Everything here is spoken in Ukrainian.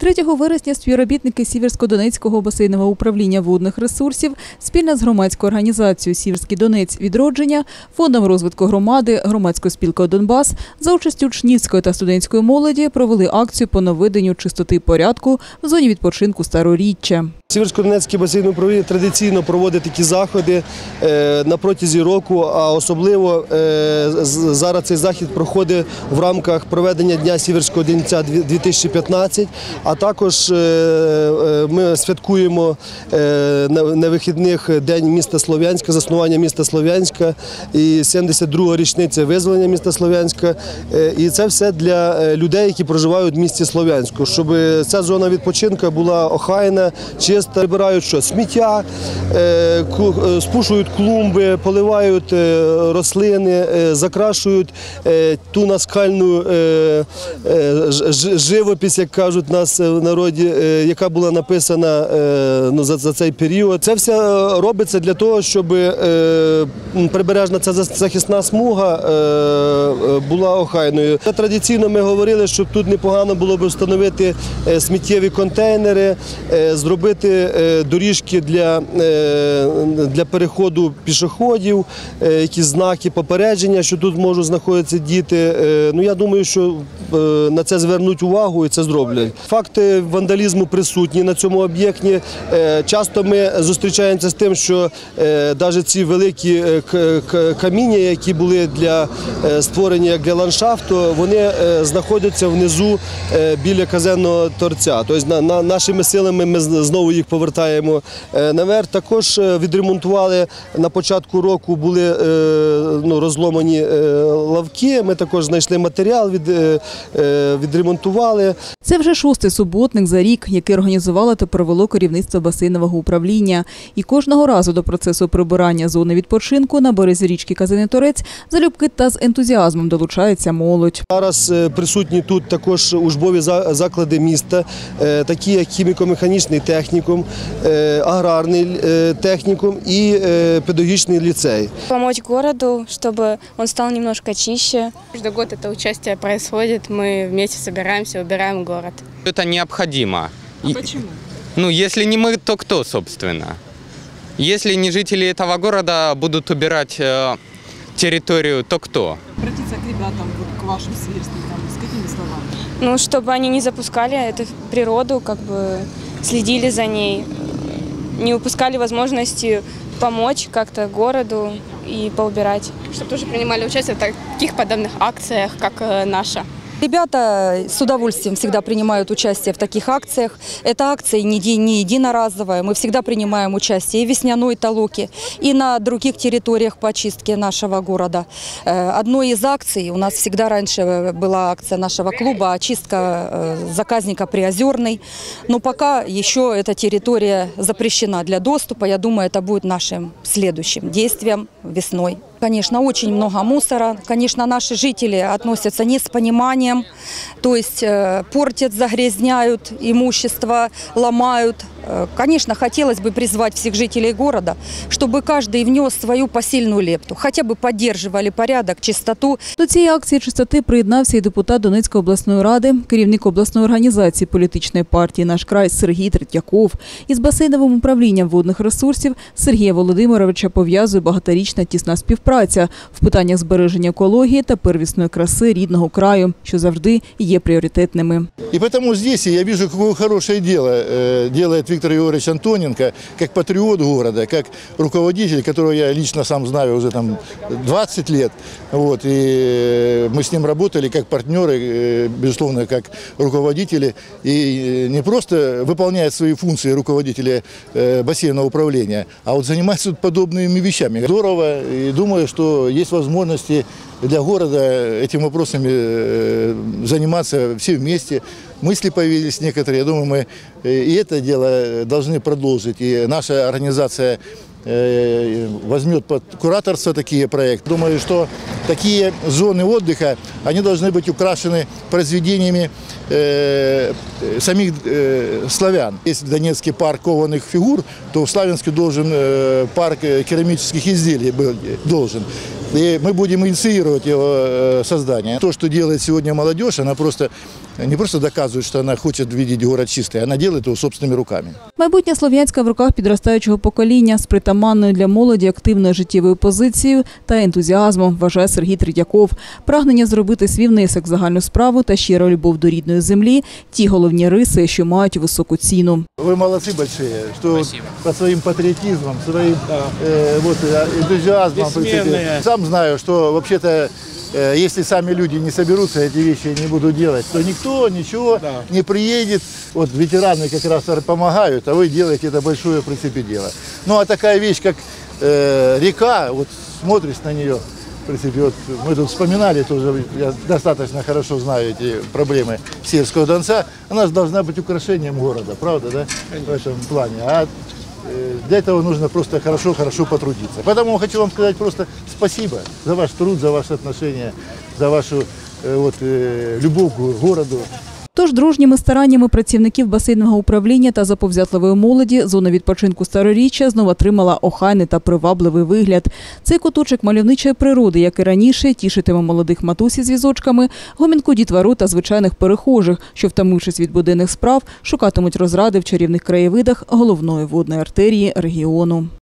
3 вересня співробітники Сіверсько-Донецького басейного управління водних ресурсів спільно з громадською організацією Сіверський Донець відродження, фондом розвитку громади, громадською спілкою Донбас за участю учнівської та студентської молоді провели акцію по наведенню чистоти порядку в зоні відпочинку Староріччя. Сіверсько-Донецький басейн управління традиційно проводить такі заходи е, на протязі року, а особливо е, зараз цей захід проходить в рамках проведення Дня Сіверського Донця 2015, а також е, ми святкуємо на вихідних День міста Слов'янська, заснування міста Слов'янська. І 72 річниця визволення міста Слов'янська. І це все для людей, які проживають в місті Слов'янську, щоб ця зона відпочинку була охайна, чиста. Прибирають що сміття, е, е, спушують клумби, поливають е, рослини, закрашують ту наскальну живопись, як кажуть нас в народі, яка була написана ну, за, цей період. Це все робиться для того, щоб прибережна ця захисна смуга була охайною. Традиційно ми говорили, що тут непогано було б встановити сміттєві контейнери, е, зробити е, доріжки для, е, для переходу пішоходів, е, якісь знаки попередження, що тут можуть знаходитися діти. Ну я думаю, що на це звернуть увагу і це зроблять. Факти вандалізму присутні на цьому об'єкті. Часто ми зустрічаємося з тим, що навіть ці великі каміння, які були для створені як для ландшафту, вони знаходяться внизу біля казенного торця. Тобто на, на, нашими силами ми знову їх повертаємо е, наверх. Також е, відремонтували на початку року були е, ну, розломані лавки. Ми також знайшли матеріал, від, відремонтували. Це вже шостий суботник за рік, який організувало та провело керівництво басейнового управління. І кожного разу до процесу прибирання зони відпочинку на березі річки Казини Торець залюбки та з ентузіазмом долучається молодь. Зараз присутні тут також учбові за- заклади міста, такі як хіміко-механічний технікум, е, аграрний е, технікум і е, педагогічний ліцей. помочь городу, чтобы он стал немножко чище. Каждый год это участие происходит, мы вместе собираемся, убираем город. Это необходимо. А почему? Ну, если не мы, то кто, собственно? Если не жители этого города будут убирать э, территорию, то кто? обратиться к ребятам, вот, к вашим сверстникам, с какими словами? Ну, чтобы они не запускали это в природу, как бы следили за ней, не упускали возможности помочь как-то городу и поубирать. Чтобы тоже принимали участие в таких подобных акциях, как э, наша. Ребята с удовольствием всегда принимают участие в таких акциях. Эта акция не, не единоразовая. Мы всегда принимаем участие и в весняной толоке, и на других территориях по очистке нашего города. Э, Одной из акций, у нас всегда раньше э, была акция нашего клуба «Очистка э, заказника Приозерный». Но пока еще эта территория запрещена для доступа. Я думаю, это будет нашим следующим действием весной. Конечно, очень много мусора. Конечно, наши жители относятся не с пониманием, то есть э, портят, загрязняют имущество, ломают. Э, Конечно, хотелось бы призвать всех жителей города, чтобы каждый внес свою посильную лепту, хотя бы поддерживали порядок, чистоту, До цієї акції чистоти приєднався і депутат Донецької обласної ради, керівник обласної організації політичної партії Наш край Сергій Третьяков. Із басейновим управлінням водних ресурсів Сергія Володимировича пов'язує багаторічна тісна співпраця в питаннях збереження екології та первісної краси рідного краю, що завжди є пріоритетними. И потому здесь я вижу, какое хорошее дело э, делает э, Виктор Егорович Антоненко, как патриот города, как руководитель, которого я лично сам знаю уже там 20 лет. Вот, и мы с ним работали как партнеры, э, безусловно, как руководители. И э, не просто выполняет свои функции руководителя э, бассейного управления, а вот занимается подобными вещами. Здорово, и думаю, что есть возможности для города этими вопросами э, заниматься все вместе. Мысли появились некоторые. Я думаю, мы э, и это дело должны продолжить. И наша организация э, возьмет под кураторство такие проекты. Думаю, что такие зоны отдыха, они должны быть украшены произведениями э, самих э, славян. Если Донецкий парк кованых фигур, то в Славянске должен э, парк керамических изделий был, должен. И мы будем инициировать его э, создание. То, что делает сегодня молодежь, она просто не просто доказывает, что она хочет видеть город чистый, она делает его собственными руками. Майбутнє Слов'янська в руках підростаючого покоління з притаманною для молоді активною життєвою позицією та ентузіазмом, вважає Сергій Третьяков. Прагнення зробити свій внесок в загальну справу та щира любов до рідної землі – ті головні риси, що мають високу ціну. Вы молодцы большие, что вот по своим патриотизмом, своим э, вот, э, энтузиазмом. Сам знаю, что вообще-то, э, если сами люди не соберутся, эти вещи не будут делать, то никто ничего не приедет. Вот ветераны как раз помогают, а вы делаете это большое в принципе дело. Ну а такая вещь, как э, река, вот смотришь на нее, в принципе, вот мы тут вспоминали тоже, я достаточно хорошо знаю эти проблемы Северского Донца, она же должна быть украшением города, правда, да, в этом плане. А для этого нужно просто хорошо-хорошо потрудиться. Поэтому хочу вам сказать просто спасибо за ваш труд, за ваше отношение, за вашу э, вот, э, любовь к городу. Тож дружніми стараннями працівників басейного управління та заповзятливої молоді зона відпочинку Староріччя знову отримала охайний та привабливий вигляд. Цей куточок мальовничої природи, як і раніше, тішитиме молодих матусів з візочками, гомінку дітвору та звичайних перехожих, що, втомившись від буденних справ, шукатимуть розради в чарівних краєвидах головної водної артерії регіону.